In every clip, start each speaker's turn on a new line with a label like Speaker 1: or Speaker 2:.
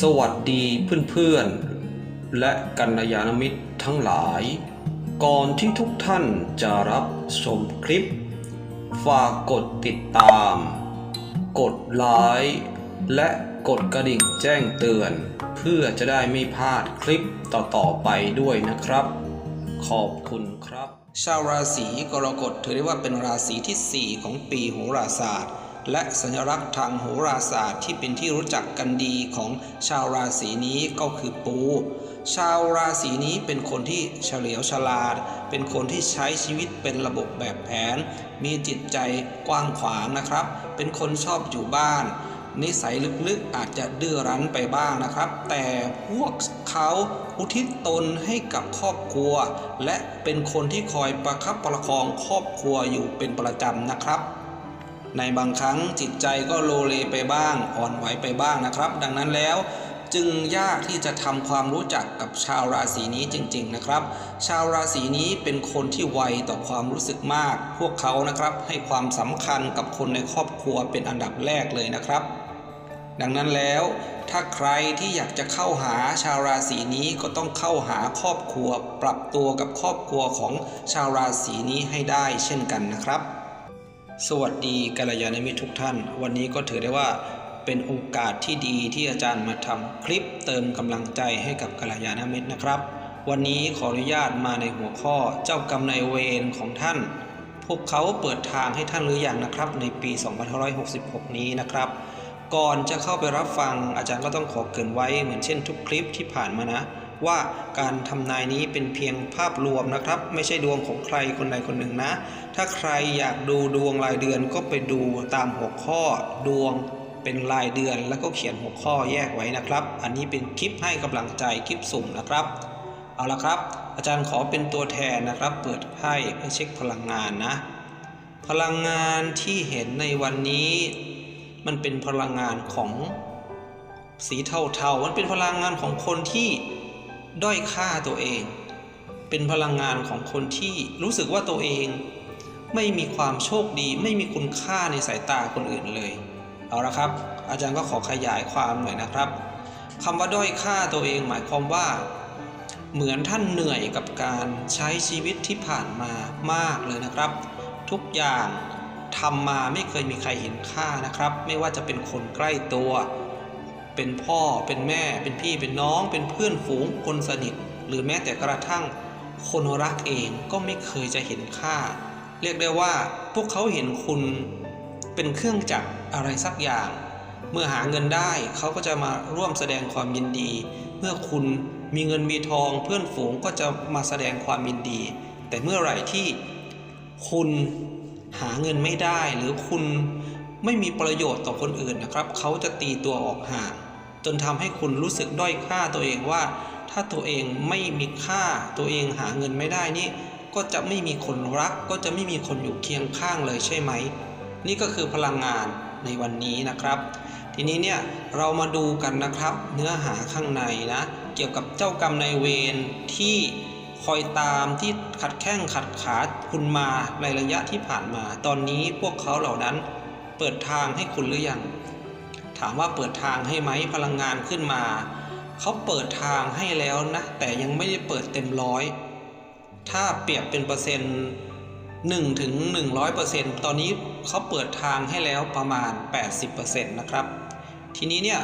Speaker 1: สวัสดีเพื่อนๆ และกัลยาณมิตรทั้งหลาย ก่อนที่ทุกท่านจะรับชมคลิป ฝากกดติดตาม กดไลค์และกดกระดิ่งแจ้งเตือน เพื่อจะได้ไม่พลาดคลิปต่อๆไปด้วยนะครับ ขอบคุณครับ ชาวราศีกรกฎถือได้ว่าเป็นราศีทีสี่4 ของปีโหราศาสตร์ และสัญลักษณ์ทางโหราศาสตร์ที่เป็นที่รู้จักกันดีของชาวราศีนี้ก็คือปู ชาวราศีนี้เป็นคนที่เฉลียวฉลาด เป็นคนที่ใช้ชีวิตเป็นระบบแบบแผน มีจิตใจกว้างขวางนะครับ เป็นคนชอบอยู่บ้าน นิสัยลึกๆอาจจะดื้อรั้นไปบ้างนะครับ แต่พวกเขาอุทิศตนให้กับครอบครัว และเป็นคนที่คอยประคับประคองครอบครัวอยู่เป็นประจำนะครับ ในบางครั้งจิตใจก็โลเลไปบ้าง อ่อนไหวไปบ้างนะครับ ดังนั้นแล้วจึงยากที่จะทำความรู้จักกับชาวราศีนี้จริง ๆนะครับ ชาวราศีนี้เป็นคนที่ไวต่อความรู้สึกมาก พวกเขานะครับให้ความสำคัญกับคนในครอบครัวเป็นอันดับแรกเลยนะครับ ดังนั้นแล้ว ถ้าใครที่อยากจะเข้าหาชาวราศีนี้ก็ต้องเข้าหาครอบครัว ปรับตัวกับครอบครัวของชาวราศีนี้ให้ได้เช่นกันนะครับ สวัสดีกัลยาณมิตรทุกท่าน วันนี้ก็ถือได้ว่าเป็นโอกาสที่ดีที่อาจารย์มาทำคลิปเติมกำลังใจให้กับกัลยาณมิตรนะครับ วันนี้ขออนุญาตมาในหัวข้อเจ้ากรรมนายเวรของท่าน พวกเขาเปิดทางให้ท่านหรือยังนะครับ ในปี 2566 นี้นะครับ ก่อนจะเข้าไปรับฟังอาจารย์ก็ต้องขอเกินไว้เหมือนเช่นทุกคลิปที่ผ่านมานะ ว่าการทำนายนี้เป็นเพียงภาพรวมนะครับ ไม่ใช่ดวงของใครคนใดคนหนึ่งนะ ถ้าใครอยากดูดวงรายเดือนก็ไปดูตามหัวข้อดวงเป็นรายเดือนแล้วก็เขียนหัวข้อแยกไว้นะครับ อันนี้เป็นคลิปให้กำลังใจคลิปสุ่มนะครับ เอาละครับ อาจารย์ขอเป็นตัวแทนนะครับ เปิดไพ่เพื่อเช็คพลังงานนะ พลังงานที่เห็นในวันนี้ มันเป็นพลังงานของสีเทาๆ มันเป็นพลังงานของคนที่ ด้อยค่าตัวเอง เป็นพลังงานของคนที่รู้สึกว่าตัวเองไม่มีความโชคดีไม่มีคุณค่าในสายตาคนอื่นเลย เอาละครับ อาจารย์ก็ขอขยายความหน่อยนะครับคำว่าด้อยค่าตัวเองหมายความว่า เหมือนท่านเหนื่อยกับการใช้ชีวิตที่ผ่านมามากเลยนะครับ ทุกอย่างทำมาไม่เคยมีใครเห็นค่านะครับ ไม่ว่าจะเป็นคนใกล้ตัว เป็นพ่อเป็นแม่ เป็นพี่เป็นน้อง เป็นเพื่อนฝูงคนสนิท หรือแม้แต่กระทั่ง คนรักเองก็ไม่เคยจะเห็นค่า เรียกได้ว่าพวกเขาเห็นคุณเป็นเครื่องจักรอะไรสักอย่าง เมื่อหาเงินได้เขาก็จะมาร่วมแสดงความยินดี เมื่อคุณมีเงินมีทองเพื่อนฝูงก็จะมาแสดงความยินดี แต่เมื่อไหร่ที่คุณหาเงินไม่ได้หรือคุณไม่มีประโยชน์ต่อคนอื่นนะครับ เขาจะตีตัวออกห่าง จนทำให้คุณรู้สึกด้อยค่าตัวเองว่า ถ้าตัวเองไม่มีค่าตัวเองหาเงินไม่ได้นี่ก็จะไม่มีคนรักก็จะไม่มีคนอยู่เคียงข้างเลยใช่ไหม นี่ก็คือพลังงานในวันนี้นะครับ ทีนี้เนี่ยเรามาดูกันนะครับเนื้อหาข้างในนะ เกี่ยวกับเจ้ากรรมนายเวรที่คอยตามที่ขัดแข้งขัดขาคุณมาในระยะที่ผ่านมา ตอนนี้พวกเขาเหล่านั้นเปิดทางให้คุณหรือยังามว่าเปิดทางให้ไหมพลังงานขึ้นมา เขาเปิดทางให้แล้วนะ แต่ยังไม่ได้เปิดเต็มร้อย ถ้าเปรียบเป็นเปอร์เซ็นต์1ถึง100เปอร์เซ็นต์ตอนนี้เขาเปิดทางให้แล้วประมาณ 80เปอร์เซ็นต์นะครับ ทีนี้เนี่ย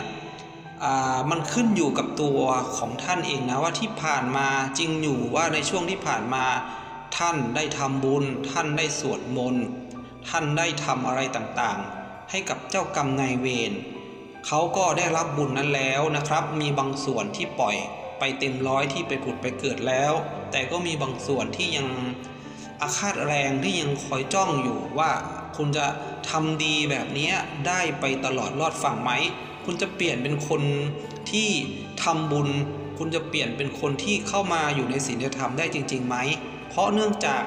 Speaker 1: มันขึ้นอยู่กับตัวของท่านเองนะว่าที่ผ่านมาจริงอยู่ว่าในช่วงที่ผ่านมา ท่านได้ทำบุญ ท่านได้สวดมนต์ท่านได้ทำอะไรต่างๆ ให้กับเจ้ากรรมนายเวร เขาก็ได้รับบุญนั้นแล้วนะครับ มีบางส่วนที่ปล่อยไปเต็มร้อยที่ไปผุดไปเกิดแล้ว แต่ก็มีบางส่วนที่ยังอาฆาตแรงที่ยังคอยจ้องอยู่ว่าคุณจะทำดีแบบนี้ได้ไปตลอดรอดฝั่งไหม คุณจะเปลี่ยนเป็นคนที่ทำบุญ คุณจะเปลี่ยนเป็นคนที่เข้ามาอยู่ในศีลธรรมได้จริงๆไหม เพราะเนื่องจาก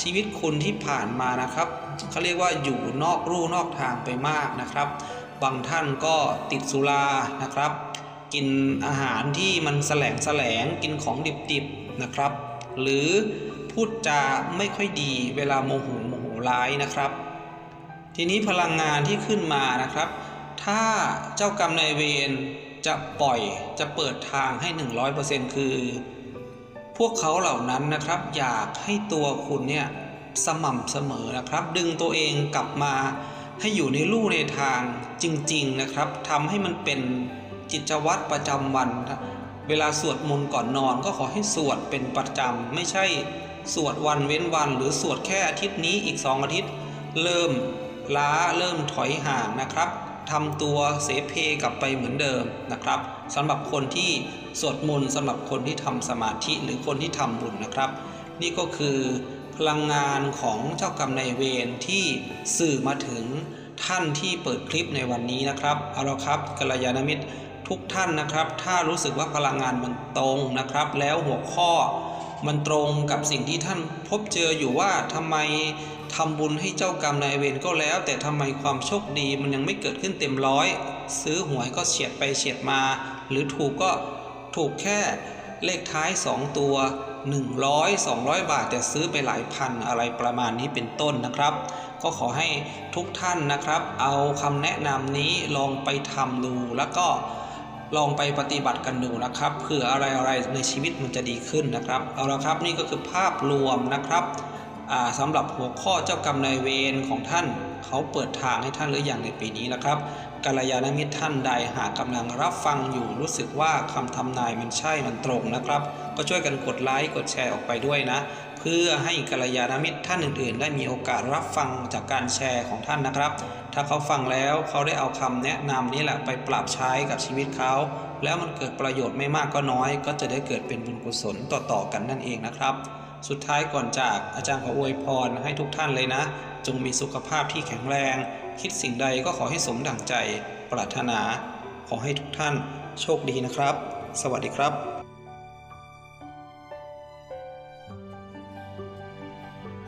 Speaker 1: ชีวิตคุณที่ผ่านมานะครับเขาเรียกว่าอยู่นอกรูนอกทางไปมากนะครับ บางท่านก็ติดสุรานะครับ กินอาหารที่มันแสลงแสลงกินของดิบๆนะครับ หรือพูดจาไม่ค่อยดีเวลาโมโหโมโหร้ายนะครับ ทีนี้พลังงานที่ขึ้นมานะครับ ถ้าเจ้ากรรมนายเวรจะปล่อยจะเปิดทางให้ 100%คือ พวกเขาเหล่านั้นนะครับ อยากให้ตัวคุณเนี่ยสม่ำเสมอนะครับ ดึงตัวเองกลับมา ให้อยู่ในลู่ในทางจริง ๆนะครับทำให้มันเป็นกิจวัตรประจำวัน เวลาสวดมนต์ก่อนนอนก็ขอให้สวดเป็นประจำไม่ใช่สวดวันเว้นวัน หรือสวดแค่อาทิตย์นี้อีก2อาทิตย์ เริ่มล้าเริ่มถอยห่างนะครับทำตัวเสเพกลับไปเหมือนเดิมนะครับสำหรับคนที่สวดมนต์สำหรับคนที่ทำสมาธิหรือคนที่ทำบุญนะครับ นี่ก็คือ พลังงานของเจ้ากรรมนายเวรที่สื่อมาถึงท่านที่เปิดคลิปในวันนี้นะครับเอาละครับกัลยาณมิตรทุกท่านนะครับ ถ้ารู้สึกว่าพลังงานมันตรงนะครับ แล้วหัวข้อมันตรงกับสิ่งที่ท่านพบเจออยู่ว่าทำไมทำบุญให้เจ้ากรรมนายเวรก็แล้ว แต่ทำไมความโชคดีมันยังไม่เกิดขึ้นเต็มร้อย ซื้อหวยก็เฉียดไปเฉียดมา หรือถูกก็ถูกแค่ เลขท้าย 2 ตัว 100 200 บาท แต่ซื้อไปหลายพันอะไรประมาณนี้เป็นต้นนะครับ ก็ขอให้ทุกท่านนะครับ เอาคำแนะนำนี้ลองไปทำดูแล้วก็ลองไปปฏิบัติกันดูนะครับเผื่ออะไรอะไรในชีวิตมันจะดีขึ้นนะครับเอาละครับนี่ก็คือภาพรวมนะครับสำหรับหัวข้อเจ้ากรรมนายเวรของท่าน เขาเปิดทางให้ท่านหรืออย่างในปีนี้นะครับกัลยาณมิตรท่านใดหากกำลังรับฟังอยู่รู้สึกว่าคำทำนายมันใช่มันตรงนะครับ ก็ช่วยกันกดไลค์กดแชร์ออกไปด้วยนะ เพื่อให้กัลยาณมิตรท่านอื่น ๆ ได้มีโอกาสรับฟังจากการแชร์ของท่านนะครับ ถ้าเขาฟังแล้วเขาได้เอาคำแนะนำนี้แหละไปปรับใช้กับชีวิตเขาแล้วมันเกิดประโยชน์ไม่มากก็น้อย ก็จะได้เกิดเป็นบุญกุศลต่อๆกันนั่นเองนะครับ สุดท้ายก่อนจากอาจารย์ขออวยพรให้ทุกท่านเลยนะ จงมีสุขภาพที่แข็งแรง คิดสิ่งใดก็ขอให้สมดั่งใจ ปรารถนา ขอให้ทุกท่านโชคดีนะครับ สวัสดีครับ